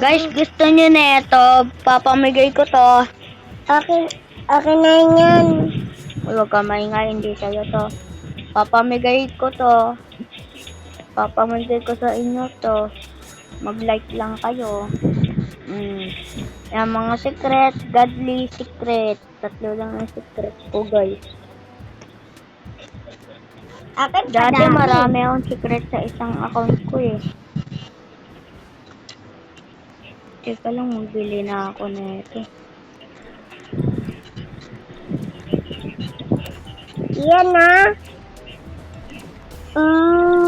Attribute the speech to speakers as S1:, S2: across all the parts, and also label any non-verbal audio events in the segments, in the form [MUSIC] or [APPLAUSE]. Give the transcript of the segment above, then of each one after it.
S1: Guys, gusto nyo na ito. Papamigay ko to.
S2: Akin, akin na yan.
S1: Huwag ka maingay, hindi sa'yo to. Papamigay ko to. Papamigay ko sa inyo to. Mag-like lang kayo. Mm. Yan mga secret, godly secret. Tatlo lang ang secret ko, guys.
S2: Akin
S1: Dati marami akong secret sa isang account ko eh. Teka lang, magbili na ako na ito.
S2: Yan na.
S1: Ah,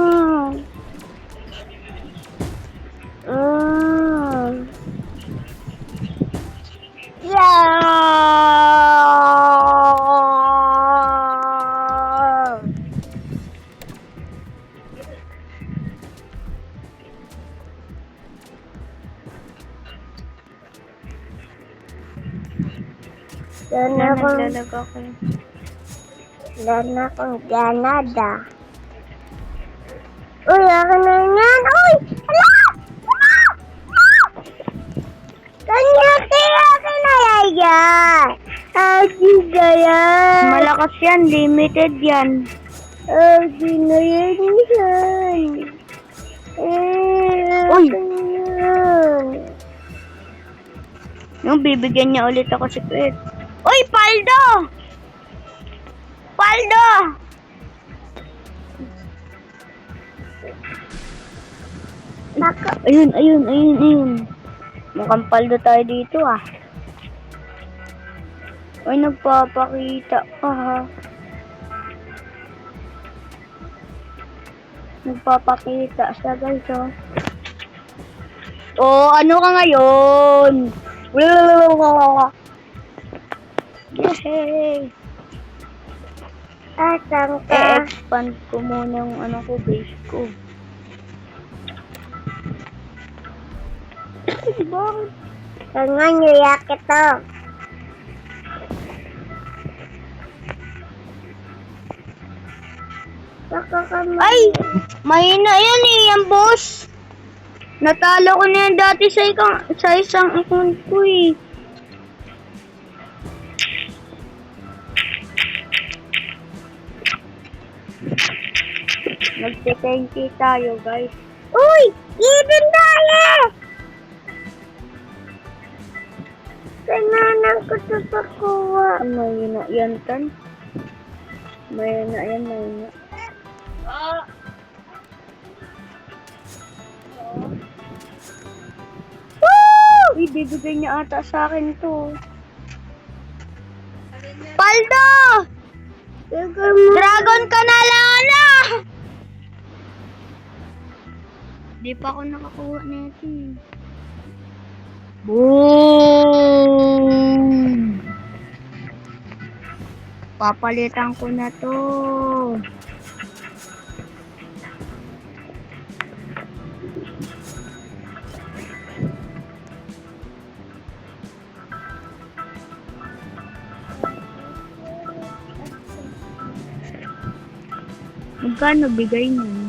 S2: Yan
S1: na
S2: akong,
S1: naglalaga ko. eh.
S2: yan akong Canada. Uy, ako na yan. Uy! Hala! Hala! Kanya kaya akin na yan. Adi kaya.
S1: Malakas yan, limited yan.
S2: Adi na yan yan. Eh,
S1: Uy!
S2: akin.
S1: Yung bibigyan niya ulit ako secret. Uy, Paldo! Paldo!
S2: Baka,
S1: Ayun, ayun, ayun, ayun. Mukhang paldo tayo dito ah. Ay, nagpapakita pa ha. Nagpapakita siya guys oh. Oh, ano ka ngayon? [LAUGHS] Yay!
S2: asang ka.
S1: E-expand ko muna yung ano ko, base ko. Bakit?
S2: Kanya niyak ito.
S1: Ay! Mahina yan eh, yan boss. Natalo ko na yan dati sa, ikang, sa isang account ko eh. Magte-10k tayo guys.
S2: Uy! Ibin tayo! Kailangan ko ito pakuha.
S1: Mahina yan tan. Mahina yan, mahina. Woo! Ibibigay niya ata sa akin to. Paldo! Dragon ka na Lola! Di pa ako nakakuha na ito eh. Boom! Papalitan ko na to. Magkano bigay mo?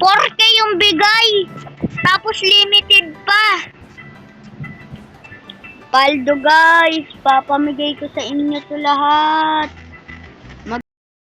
S1: 4K yung bigay! Tapos limited pa! Paldo guys, papamigay ko sa inyo to lahat.